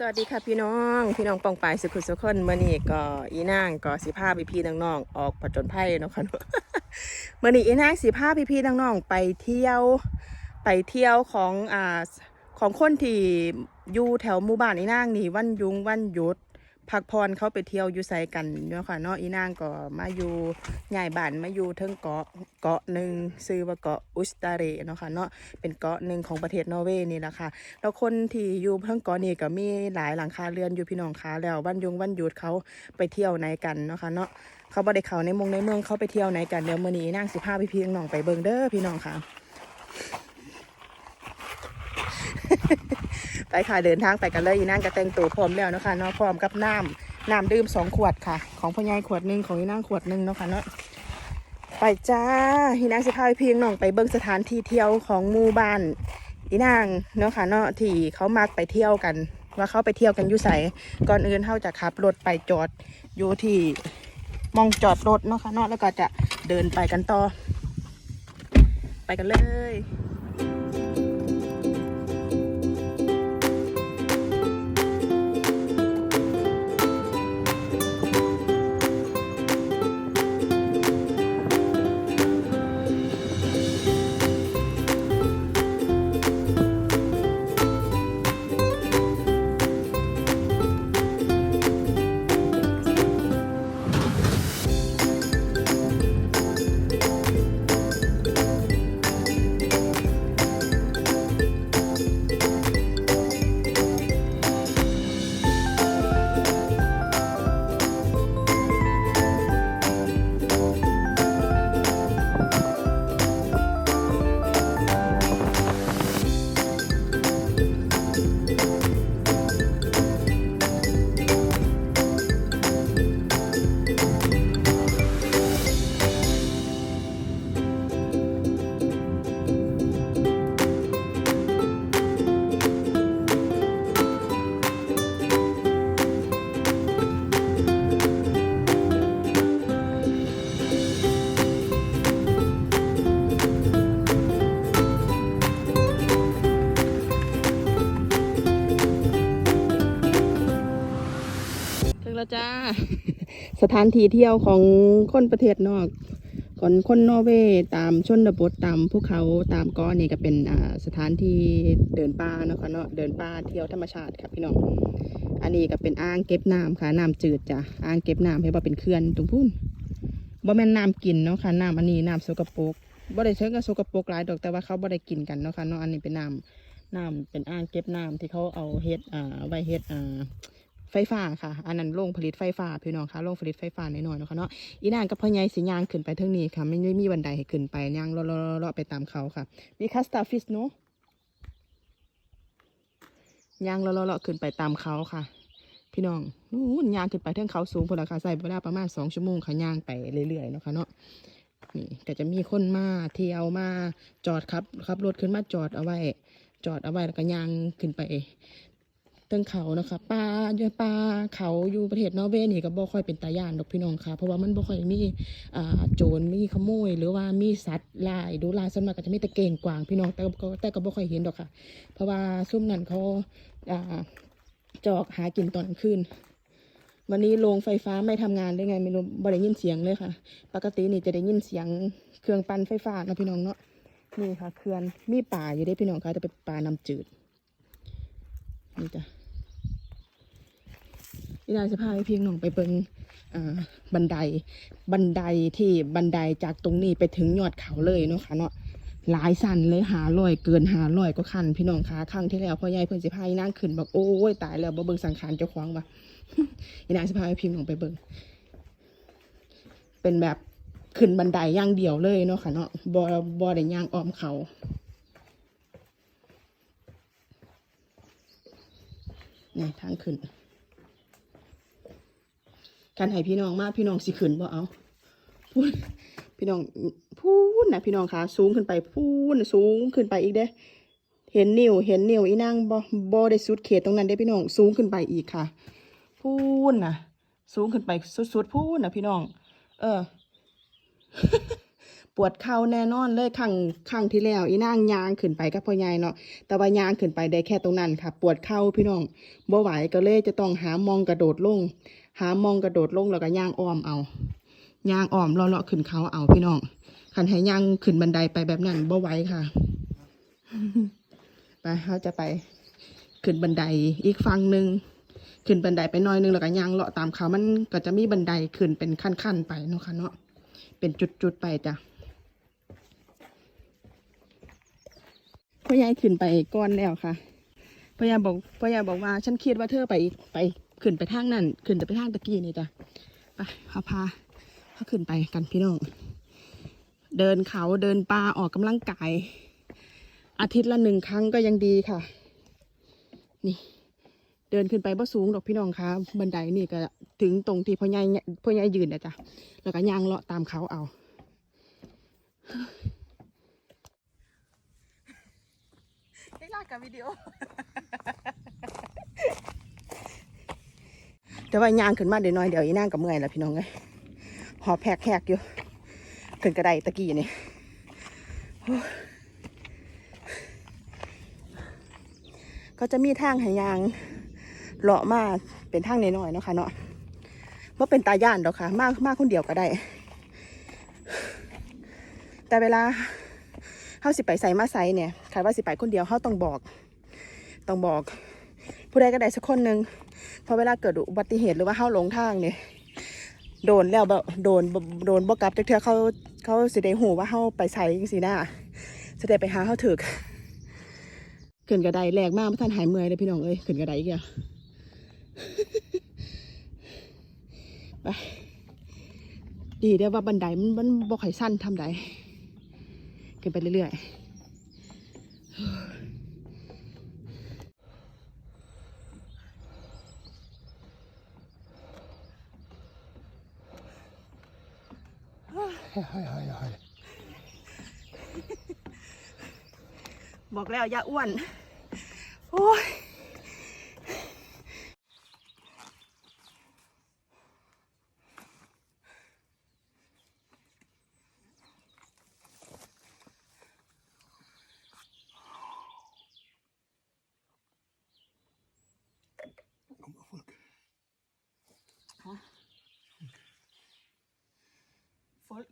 สวัสดีค่ะพี่น้องพี่น้องปองปายสุขุสุขคนเมื่อนี้ก็อีนางก็สิภาพี่พี่ๆน้องๆออกผจญภัยเนาะค่ะเมื่อนี้อีนางสิภาพี่พี่ๆน้องๆไปเที่ยวไปเที่ยวของอ่าของคนที่อยู่แถวหมู่บ้านอีนางนี่วันยุงวันหยุด พักผ่อนเขาไปเที่ยวอยู่ไสกันเนาะค่ะเนาะอีนางก็มาอยู่ใหญ่บ้านมาอยู่เทิงเกาะเกาะหนึ่งชื่อว่าเกาะอุสตาเรเนาะค่ะเนาะเป็นเกาะหนึ่งของประเทศนอร์เวย์นี่แหละค่ะแล้วคนที่อยู่เพิ่งเกาะนี่ก็มีหลายหลังคาเรือนอยู่พี่น้องคะแล้ววันยุงวันหยุดเขาไปเที่ยวไหนกันเนาะค่ะเนาะเขาบ่ได้เขาในเมงในเมืองเขาไปเที่ยวไหนกันเดี๋ยวมื้อนี้นั่งสิพาพี่พี่น้องไปเบิ่งเด้อพี่น้องค่ะ ไปค่ะเดินทางไปกันเลยอีนั่งก็แต่งตัวพร้อมแล้วนะคะเนาะพร้อมกับน้ำน้ำดื่มสองขวดค่ะ ของพ่อใหญ่ขวดหนึ่งของอีนั่งขวดหนึ่งเนาะค่ะเนาะไปจ้าอีนั่งสิพาเพี่น้องไปเบิ่งสถานที่เที่ยวของหมู่บ้านอีนางเนาะค่ะเนาะที่เขามักไปเที่ยวกัน ว่าเขาไปเที่ยวกันอยู่ไสก่อนอื่นเขาจะขับรถไปจอดอยู่ที่มองจอดรถเนาะค่ะเนาะแล้วก็จะเดินไปกันต่อ ไปกันเลย สถานที่เที่ยวของคนประเทศนอกคนคนนอร์เวย์ตามชนบทตามภูเขาตามก้อนนี่ก็เป็นสถานที่เดินป่านะคะเนาะเดินป่าเที่ยวธรรมชาติครับพี่น้องอันนี้ก็เป็นอ่างเก็บน้ำค่ะน้ำจืดจ้ะอ่างเก็บน้ำให้ว่าเป็นเขื่อนตรงพูนบ่แม่นน้ำกินเนาะค่ะน้ำอันนี้น้ำสกปรกบ่ได้เชิงกับสกปรกหลายดอกแต่ว่าเขาบ่ได้กินกันเนาะค่ะเนาะอันนี้เป็นน้ำน้ำเป็นอ่างเก็บน้ำที่เขาเอาเฮ็ดอ่าไว้เฮ็ดอ่า ไฟฟ้าค่ะ อันนั้นโรงผลิตไฟฟ้าพี่น้องค่ะโรงผลิตไฟฟ้าน้อยๆเนาะคะเนาะอีนางกับพ่อใหญ่สิย่างขึ้นไปเท่งนี้ค่ะ ไม่ได้มีบันไดให้ขึ้นไปย่างเลาะๆไปตามเขาค่ะ มีคัสตาฟิสเนาะย่างเลาะๆขึ้นไปตามเขาค่ะ พี่น้องนู่นย่างขึ้นไปเทิงเขาสูงพอลค่ะใส่เวลาประมาณสองชั่วโมงค่ะย่างไปเรื่อยๆเนาะคะเนาะนี่ก็จะมีคนมาเที่ยวมาจอดครับขับรถขึ้นมาจอดเอาไว้ จอดเอาไว้แล้วก็ย่างขึ้นไป เทิงเขานะคะป่าอยู่ป่าเขาอยู่ประเทศนอร์เวย์นี่ก็บ่ค่อยเป็นตาย่านดอกพี่น้องค่ะ เพราะว่ามันบ่ค่อยมีอ่าโจรมีขโมย หรือว่ามีสัตว์ลายดูลายส่วนมากก็จะมีแต่เก่งกวางพี่น้องแต่ก็แต่ก็บ่ค่อยเห็นดอกค่ะ เพราะว่าซุ่มนั่นเขาอ่าจอกหากินตอนกลางคืนวันนี้โรงไฟฟ้าไม่ทำงานได้ไงไม่รู้บ่ได้ยินเสียงเลยค่ะ ปกตินี่จะได้ยินเสียงเครื่องปั่นไฟฟ้านะพี่น้องเนาะนี่ค่ะเครื่องมีป่าอยู่ได้พี่น้องค่ะจะเป็นป่าน้ำจืดนี่จ้ะ นี่นายจะพาไปเพียงหน่องไปเบิงอ่าบันไดบันไดที่บันไดจากตรงนี้ไปถึงยอดเขาเลยเนาะค่ะเนาะหลายสันเลยหาลอยเกินหาลอยก็คันพี่น้องคะครั้งที่แล้วพ่อใหญ่เพิ่อนสิพาอีนางขึ้นบอกโอ้ยตายแล้วบ่เบิ่งสังขารเจ้าของว่ะอีนางสิพาไปพิมพ์ลงไปเบิ่งเป็นแบบขึ้นบันไดย่างเดียวเลยเนาะค่ะเนาะบ่บ่ได้ย่างอ้อมเขานี่ทางขึ้น การให้พี่น้องมาพี่น้องสิขืนบ่เอาพูดพี่น้องพูดนะพี่น้องคะสูงขึ้นไปพูดสูงขึ้นไปอีกเด้ เห็นนิ้วเห็นนิ้วอีนางบ่บ่ได้สุดเขตตรงนั้นเด้พี่น้องสูงขึ้นไปอีกค่ะ พูดนะสูงขึ้นไปสุดๆพูดนะพี่น้อง เออ ปวดเข่าแน่นอนเลยครั้งครั้งที่แล้วอีนางยางขึ้นไปกับพ่อใหญ่เนาะแต่ว่ายางขึ้นไปได้แค่ตรงนั้นค่ะ ปวดเข่าพี่น้องบ่ไหวก็เลยจะต้องหามองกระโดดลง หามองกระโดดลงแล้วก็ย่างอ้อมเอาย่างอ้อมเลาะๆขึ้นเขาเอาพี่น้องคันให้ย่างขึ้นบันไดไปแบบนั้นบ่ไหวค่ะไปเขาจะไปขึ้นบันไดอีกฝั่งหนึ่งขึ้นบันไดไปน้อยหนึงแล้วก็ย่างเลาะตามเขามันก็จะมีบันไดขึ้นเป็นขั้นๆไปเนาะค่ะเนาะเป็นจุดๆไปจ้ะ พ่อใหญ่ขึ้นไปก้อนแล้วค่ะพ่อใหญ่บอกพ่อใหญ่บอกว่า ฉันคิดว่าเธอไปไปขึ้นไปทางนั้นขึ้นแต่ไปทางตะกี้นี่จ้ะไปเขาพาเขาขึ้นไปกันพี่น้องเดินเขาเดินป่าออกกำลังกาย อาทิตย์ละหนึ่งครั้งก็ยังดีค่ะ นี่ เดินขึ้นไปบ่สูงดอกพี่น้องคะบันไดนี่ก็ถึงตรงที่พ่อใหญ่พ่อใหญ่ยืนนะจ๊ะแล้วก็ย่างเลาะตามเขาเอาได้ลา กับวิดีโอแต่ว่าย่างขึ้นมาเดี๋ยวน้อยเดี๋ยวอีนางกับเมื่อยแล้วพี่น้องเลยหอบแหกแหกๆอยู่ขึ้นกระไดตะกี้นี่ก็จะมีทางห้ยางเลาะมาเป็นทางน้อยๆเนาะค่ะเนาะว่าเป็นตาย่านดอกค่ะ มากมากคนเดียวก็ได้ แต่เวลา เขาสิไปใส่มาใส่เนี่ยใครว่าสิไปคนเดียวเขาต้องบอก ต้องบอก ผู้ใดก็ได้สักคนหนึ่งพอเวลาเกิดอุบัติเหตุหรือว่าเขาหลงทางเนี่ยโดนแล้วแบบโดนโดนบกลับจากเทือเขาเขาสิได้หูว่าเขาไปใส่สิหน้าสิได้ไปหาเขาถึกขึ้นกระไดแรงมากไม่ทันหายเมื่อยเลยพี่น้องเอ้ยขึ้นกระไดอีกแล้วไปดีเด้อว่าบันไดมันมันบ่ค่สั้นทำได เก็นไปเรื่อยๆ บอกแล้วอย่าอ้วน โอ้ย Folk.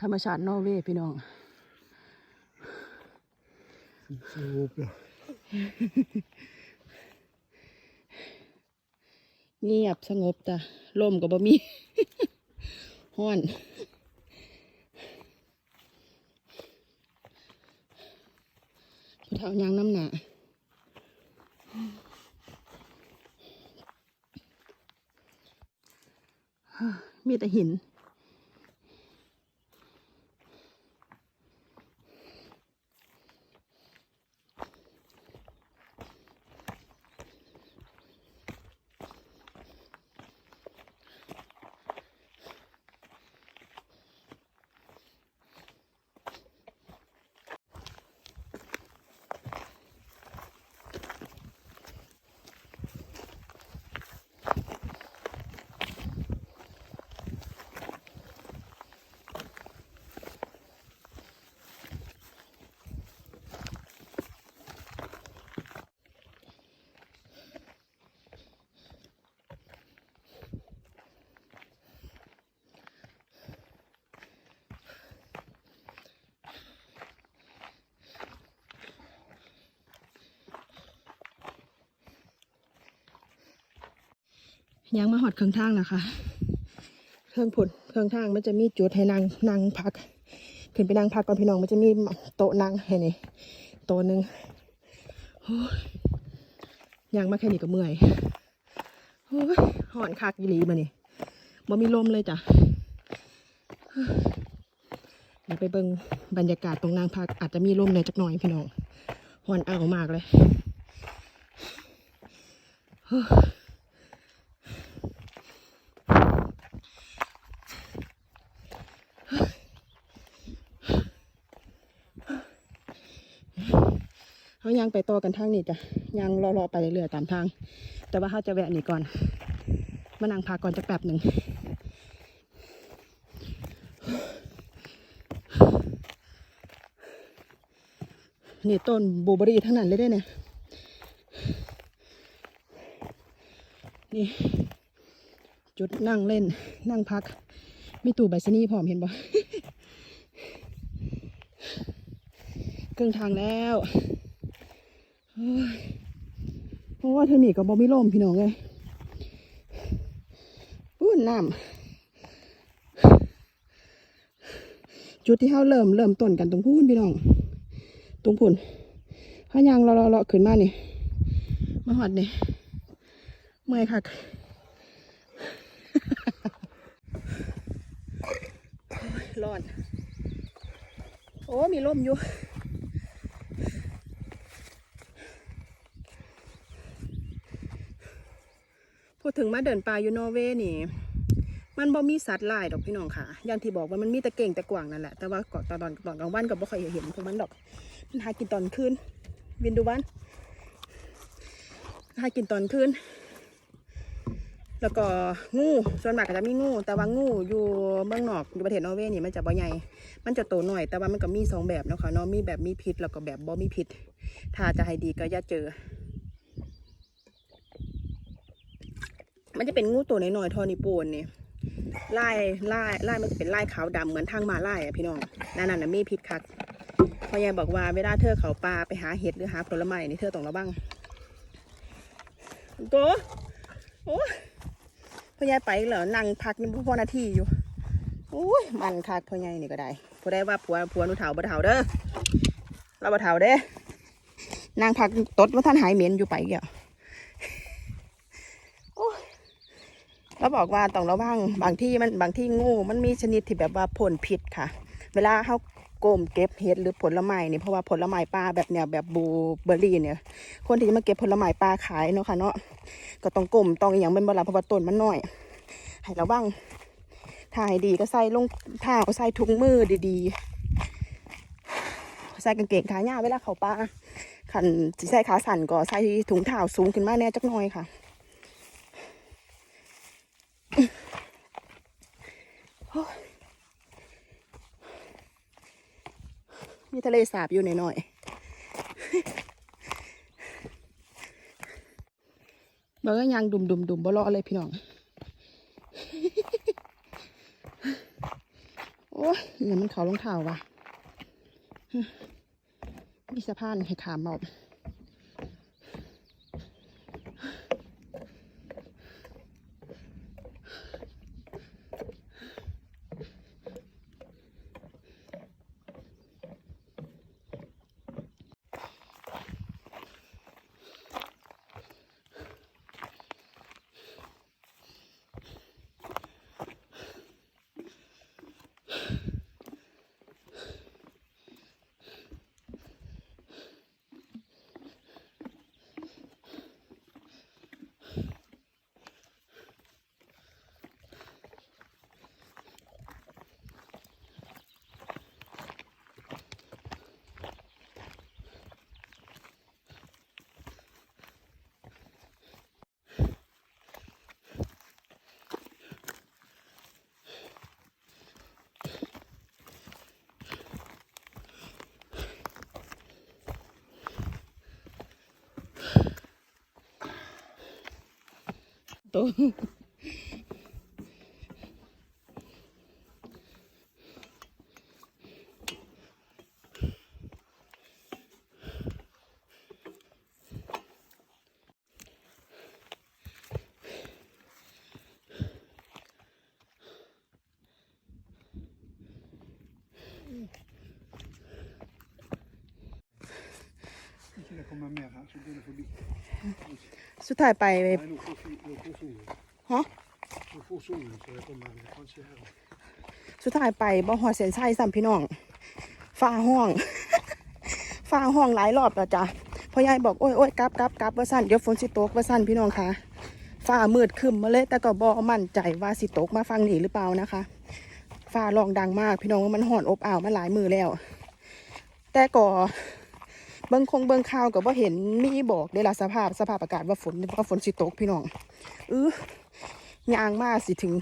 ธรรมชาตินอร์เวย์พี่น้อง Så bra. เงียบสงบจ้ะลมก็บ่มีห้อนผู้เฒ่ายางน้ำหนามีแต่หิน ยังมาหอดเครื่องทางนะคะเครื่องผุดเครื่องทางมันจะมีจุดให้นั่งนั่งพัก ขึ้นไปนั่งพักก่อนพี่น้องมันจะมีโต๊ะนั่งให้นี่โต๊ะหนึ่งโอ้ยยังมาแค่นี้ก็เมื่อยหอนคักอีหลีมานี่บ่มีลมเลยจ้ะเดี๋ยวไปเบิ่งบรรยากาศตรงนั่งพัก อาจจะมีลมในอยจักหน่อยพี่น้องหอนเอามากเลย เขายังไปต่อกันทางนี้จ้ะยังรอๆไปเรื่อยๆตามทาง แต่ว่าเขาจะแวะนี่ก่อนมานั่งพักก่อนจะแป๊บหนึ่งนี่ต้นบูเบอรี่ทั้งนั้นเลยได้เนี่ย นี่ จุดนั่งเล่นนั่งพัก มีตู้ใบชนีย์พร้อมเห็นบ่ครึ่งทางแล้ว เพราะว่าเธอหนีกับบอมีลมพี่น้องเลยอู้น้ำจุดที่เขาเริ่มเริ่มต้นกันตรงพูนพี่น้อง ตรงพุ่นพะยางเลาเลาะๆขึ้นมานี่ มาหอดนี่ เมื่อยค่ะร้อน โอ้ มีลมอยู่ ถึงมาเดินป่าอยู่นอร์เวย์นี่ มันบ่มีสัตว์หลายดอกพี่น้องค่ะ อย่างที่บอกว่ามันมีแต่เก่งแต่กว่างนั่นแหละ แต่ว่าก่อนตอนตอนกลางวันก็บ่ค่อยเห็นพวกมันดอก มันหากินตอนคืนวินดูบ้านหากินตอนคืนแล้วก็งูส่วนมากก็จะมีงู แต่ว่างูอยู่เมืองนอกอยู่ประเทศนอร์เวย์นี่มันจะบ่ใหญ่ มันจะโตหน่อย แต่ว่ามันก็มีสองแบบนะคะเนาะมีแบบมีพิษแล้วก็แบบบ่มีพิษ ถ้าจะให้ดีก็อย่าเจอ มันจะเป็นงูตัวน้อยๆทอนิโปนนี่ลายลายลายมันจะเป็นลายขาวดำเหมือนทางมาลายอะพี่น้องนั่นน่ะมีพิษคักพ่อยายบอกว่าเวลาเธอเขาป่าไปหาเห็ดหรือหาผลไม้นี่เธอต้องระวังโกโอ้พ่อยายไปเหรอนั่งพักนี่พอนาทีอยู่โอ้ยมันคักพ่อยายนี่ก็ได้พอได้ว่าผัวผัวหนูเถาบ่เถาเด้อเราบ่เถาเด้นางพักตดว่าท่านหายเหม็นอยู่ไปอีกอะ แล้วบอกว่าต้องระวังบางที่มันบางที่งูมันมีชนิดที่แบบว่าผลผิดค่ะ เวลาเขาโกมเก็บเห็ดหรือผลไม้นี่เพราะว่าผลไม้ป่าแบบเนี้ยแบบบูเบอร์รี่เนี่ย คนที่จะมาเก็บผลไม้ป่าขายเนาะค่ะเนาะก็ต้องกลมต้องอย่างเป็นเวลาเพราะว่าต้นมันน้อยให้ระวังถ้าให้ดีก็ใส่ลงเท้าใส่ถุงมือดีๆใส่กางเกงขายาวเวลาเขาป่าขันใส่ขาสั่นก็ใส่ถุงเท้าสูงขึ้นมาแน่จักหน่อยค่ะ มีทะเลสาบอยู่หน่อยๆเบิ่งก็ยังดุมดุมดุมบ่รอเลยพี่น้อง โอ้ยอย่ามันเขารองเท้าว่ะ มีสะพานให้ขามเอา ตั kommer mer her, så blir det forbi. สุดท้ายไป Nei, nå får, fi- nå får solen. Hæ? Nå får solen, så jeg kommer kanskje her. สุดท้ายไปบ่หอดเส้นชัยซ้ำพี่น้องฟ้าห้อง ฟ้าห้องหลายรอบแล้วจ้ะพ่อยายบอกโอ้ยโอ้ยกลับกลับกลับว่าสั้นเดี๋ยวฝนสิตกว่าสั้นพี่น้องคะฟ้ามืดครึมมาเลย แต่ก็บ่มั่นใจว่าสิตกมาฟังนี่หรือเปล่านะคะฟ้าร้องดังมากพี่น้องว่ามันห่อนอบอ้าวมาหลายมือแล้ว แต่ก็ เบิ่งคงเบิ่งข่าวก็บ่เห็นมีบอกได้ละสภาพสภาพอากาศว่าฝนว่าฝนสิตกพี่น้องเออยางมาสิถึง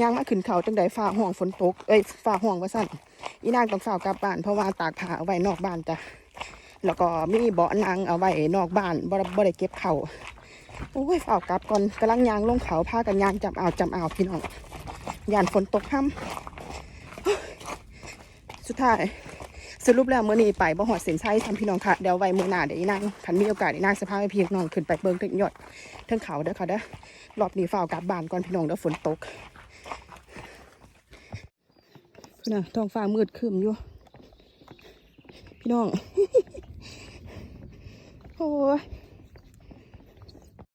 ยางมาขึ้นเขาจังใดฟ้าห้องฝนตกเอ้ยฟ้าห้องว่าสั่นอีนางต้องฝ้ากลับบ้านเพราะว่าตากผ้าเอาไว้นอกบ้านจ้ะแล้วก็มีเบาะนางเอาไว้นอกบ้านบ่บ่ได้เก็บเขาโอ้ยฝ้ากลับก่อนกำลังยางลงเขาพากันยางจำเอาวจำเอาวพี่น้องยานฝนตกค่ำสุดท้าย สรุปแล้วเมื่อนี้ไปบ่หอดเส้นชัยทำพี่น้องค่ะเดี๋ยวไว้มือหน้าเดี๋ยวอีนางคันมีโอกาสอีนางสภาพให้พี่น้องขึ้นไปเบิ่งถึงยอดถึงเขาเด้อค่ะเด้อรอบนี้ฝ้าวกลับบ้านก่อนพี่น้องเด้อฝนตกพุ่นน่ะท้องฟ้ามืดครึ้มอยู่ พี่น้อง โอ้ย